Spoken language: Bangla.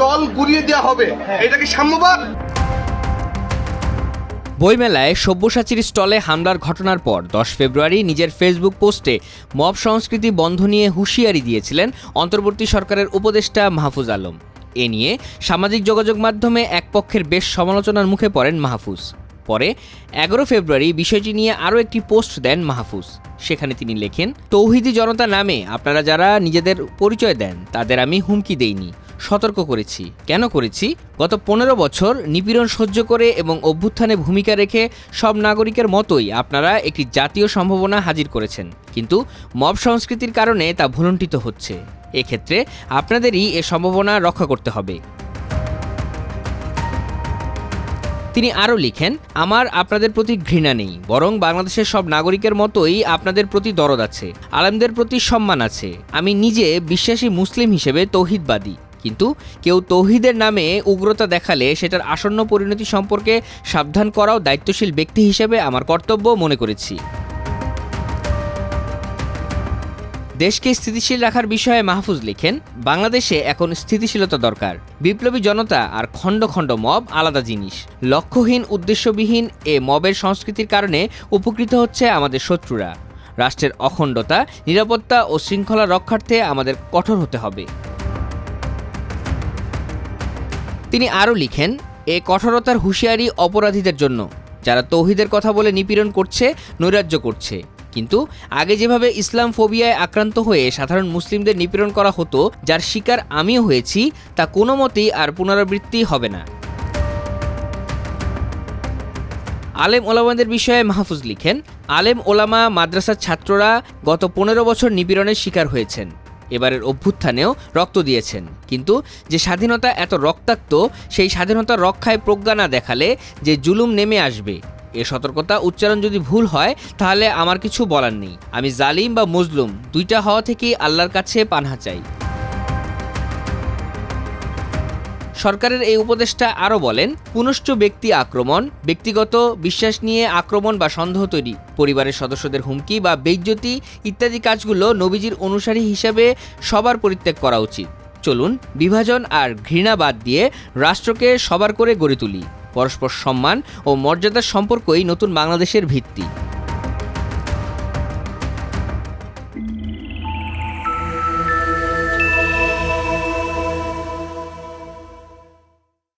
স্টল গুড়িয়ে দেওয়া হবে। এটা কি সাম্যবাদ? বইমেলায় সব্যসাচীর স্টলে হামলার ঘটনার পর দশ ফেব্রুয়ারি নিজের ফেসবুক পোস্টে মব সংস্কৃতি বন্ধ নিয়ে হুঁশিয়ারি দিয়েছিলেন অন্তর্বর্তী সরকারের উপদেষ্টা মাহফুজ আলম। এ নিয়ে সামাজিক যোগাযোগ মাধ্যমে এক পক্ষের বেশ সমালোচনার মুখে পড়েন মাহফুজ। পরে এগারো ফেব্রুয়ারি বিষয়টি নিয়ে আরও একটি পোস্ট দেন মাহফুজ। সেখানে তিনি লেখেন তৌহিদি জনতা নামে আপনারা যারা নিজেদের পরিচয় দেন তাদের আমি হুমকি দেইনি। সতর্ক করেছি। কেন করেছি? গত পনেরো বছর নিপীড়ন সহ্য করে এবং অভ্যুত্থানে ভূমিকা রেখে সব নাগরিকের মতোই আপনারা একটি জাতীয় সম্ভাবনা হাজির করেছেন। কিন্তু মব সংস্কৃতির কারণে তা ভুলণ্ঠিত হচ্ছে। এক্ষেত্রে আপনাদেরই এ সম্ভাবনা রক্ষা করতে হবে। তিনি আরও লিখেন, আমার আপনাদের প্রতি ঘৃণা নেই, বরং বাংলাদেশের সব নাগরিকের মতোই আপনাদের প্রতি দরদ আছে, আলেমদের প্রতি সম্মান আছে। আমি নিজে বিশ্বাসী মুসলিম হিসেবে তৌহিদবাদী। কিন্তু কেউ তৌহিদের নামে উগ্রতা দেখালে সেটার আসন্ন পরিণতি সম্পর্কে সাবধান করাও দায়িত্বশীল ব্যক্তি হিসেবে আমার কর্তব্য মনে করেছি। দেশকে স্থিতিশীল রাখার বিষয়ে মাহফুজ লিখেন, বাংলাদেশে এখন স্থিতিশীলতা দরকার। বিপ্লবী জনতা আর খণ্ড খণ্ড মব আলাদা জিনিস। লক্ষ্যহীন, উদ্দেশ্যবিহীন এ মবের সংস্কৃতির কারণে উপকৃত হচ্ছে আমাদের শত্রুরা। রাষ্ট্রের অখণ্ডতা, নিরাপত্তা ও শৃঙ্খলা রক্ষার্থে আমাদের কঠোর হতে হবে। তিনি আরও লিখেন, এ কঠোরতার হুঁশিয়ারি অপরাধীদের জন্য। যারা তৌহিদের কথা বলে নিপীড়ন করছে, নৈরাজ্য করছে। কিন্তু আগে যেভাবে ইসলাম ফোবিয়ায় আক্রান্ত হয়ে সাধারণ মুসলিমদের নিপীড়ন করা হতো, যার শিকার আমিও হয়েছি, তা কোনো মতেই আর পুনরাবৃত্তি হবে না। আলেম ওলামাদের বিষয়ে মাহফুজ লিখেন, আলেম ওলামা, মাদ্রাসার ছাত্ররা গত পনেরো বছর নিপীড়নের শিকার হয়েছেন। এবারের অভ্যুত্থানেও রক্ত দিয়েছেন। কিন্তু যে স্বাধীনতা এত রক্তাক্ত, সেই স্বাধীনতা রক্ষায় প্রজ্ঞা না দেখালে যে জুলুম নেমে আসবে, এ সতর্কতা উচ্চারণ যদি ভুল হয়, তাহলে আমার কিছু বলার নেই। আমি জালিম বা মজলুম, দুইটা হওয়া থেকেই আল্লাহর কাছে পানহা চাই। সরকারের এই উপদেষ্টা আরও বলেন পুনশ্চ ব্যক্তি আক্রমণ, ব্যক্তিগত বিশ্বাস নিয়ে আক্রমণ বা সন্দেহ তৈরি, পরিবারের সদস্যদের হুমকি বা বেইজ্জতি ইত্যাদি কাজগুলো নবীজির অনুসারী হিসাবে সবার পরিত্যাগ করা উচিত। চলুন, বিভাজন আর ঘৃণা বাদ দিয়ে রাষ্ট্রকে সবার করে গড়ে তুলি। পরস্পর সম্মান ও মর্যাদার সম্পর্কই নতুন বাংলাদেশের ভিত্তি।